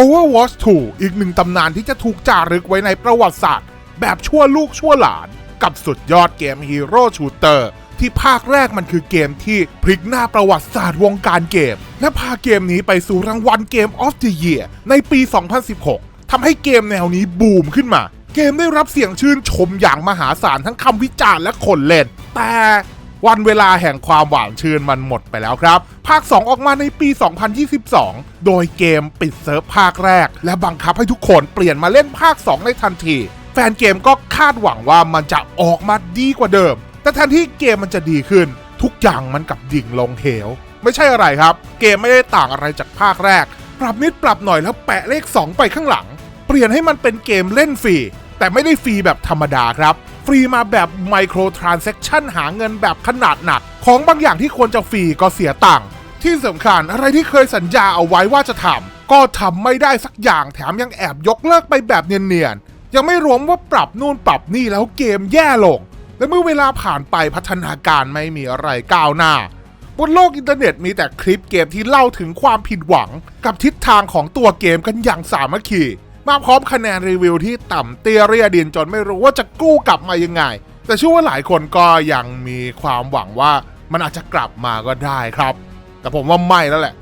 Overwatch 2 อีกหนึ่งตำนานที่จะถูกจารึกไว้ในประวัติศาสตร์ แบบชั่วลูกชั่วหลาน กับสุดยอดเกมฮีโร่ชูเตอร์ที่ภาคแรกมันคือเกมที่พลิกหน้าประวัติศาสตร์วงการเกม และพาเกมนี้ไปสู่รางวัลเกม of the Year ในปี 2016 ทำให้เกมแนวนี้บูมขึ้นมา เกมได้รับเสียงชื่นชมอย่างมหาศาลทั้งคำวิจารณ์และคนเล่น แต่ วันเวลาแห่งความหวานชื่นมันหมดไปแล้วครับ ภาค 2 ออกมาในปี 2022 โดยเกมปิดเซิร์ฟภาคแรก และบังคับให้ทุกคนเปลี่ยนมาเล่นภาค 2 ในทันที แฟนเกมก็คาดหวังว่ามันจะออกมาดีกว่าเดิม แต่แทนที่เกมมันจะดีขึ้น ทุกอย่างมันกลับดิ่งลงเหว ไม่ใช่อะไรครับ เกมไม่ได้ต่างอะไรจากภาคแรก ปรับนิดปรับหน่อยแล้วแปะเลข 2 ไปข้างหลัง เปลี่ยนให้มันเป็นเกมเล่นฟรีแต่ไม่ได้ฟรีแบบธรรมดาครับ ฟรีมาแบบไมโครทรานเซ็คชันหาเงินแบบขนาดหนัก ของบางอย่างที่ควรจะฟรีก็เสียตังค์ที่สำคัญอะไรที่เคยสัญญาเอาไว้ว่าจะทำก็ทำไม่ได้สักอย่างแถมยังแอบยกเลิกไปแบบเนียนๆ ยังไม่รวมว่าปรับนู่นปรับนี่แล้วเกมแย่ลง และเมื่อเวลาผ่านไปพัฒนาการไม่มีอะไรก้าวหน้าบนโลกอินเทอร์เน็ตมีแต่คลิปเกมที่เล่าถึงความผิดหวัง กับทิศทางของตัวเกมกันอย่างสามัคคี มาพร้อมคะแนนรีวิวที่ต่ำเตี้ยเรียดินจนไม่รู้ว่าจะกู้กลับมายังไง แต่เชื่อว่าหลายคนก็ยังมีความหวังว่ามันอาจจะกลับมาก็ได้ครับ แต่ผมว่าไม่แล้วแหละ